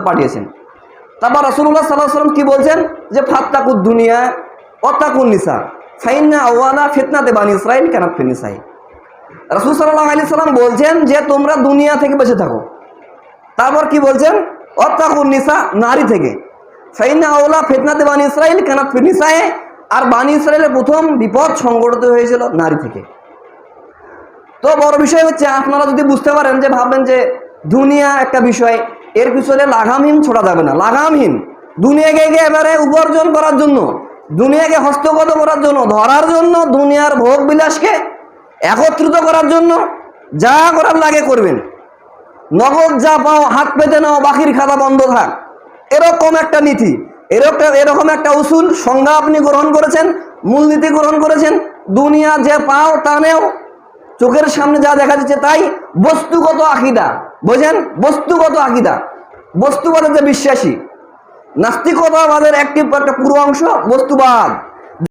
পাঠিয়েছেন। তারপর রসুল্লাহ সাল্লাহ সাল্লাম কি বলছেন? যে, ফাত্তাকুদ দুনিয়া অত্তাকুন নিসা। ফাইন্না আওয়ালা ফিতনাতে বানি ইসরাইল কেন ফিনিসাই রসুল সাল্লাহ আলি সাল্লাম বলছেন যে, তোমরা দুনিয়া থেকে বেঁচে থাকো। তারপর কি বলছেন? অত্তাকুন নিসা, নারী থেকে। ফাইন্না আওলা ফিতনাতে বানি ইসরাইল কেন ফিনিসায় আর বানি ইসরায়েলের প্রথম বিপদ সংগঠিত হয়েছিল নারী থেকে। তো বড় বিষয় হচ্ছে, আপনারা যদি বুঝতে পারেন যে, ভাববেন যে, দুনিয়া একটা বিষয় এর পিছনে লাগামহীন ছোড়া যাবে না, লাগামহীন। দুনিয়াকে এবারে উপার্জন করার জন্য, দুনিয়াকে হস্তগত করার জন্য, ধরার জন্য, দুনিয়ার ভোগ বিলাসকে একত্রিত করার জন্য যা করার লাগে করবেন। নগদ যা পাও, হাত পেতে নাও, বাকির খাতা বন্ধ থাক। এরকম একটা নীতি, এরকম এরকম একটা উসুল সংজ্ঞা আপনি গ্রহণ করেছেন, মূলনীতি গ্রহণ করেছেন, দুনিয়া যে পাও তা নেও। চোখের সামনে যা দেখা যাচ্ছে তাই বস্তুগত আকিদা। বোঝেন? বস্তুগত আকিদা। বস্তুবাদের যে বিশ্বাসী, নাস্তিকতাবাদের একটি একটা পুরো অংশ বস্তুবাদ।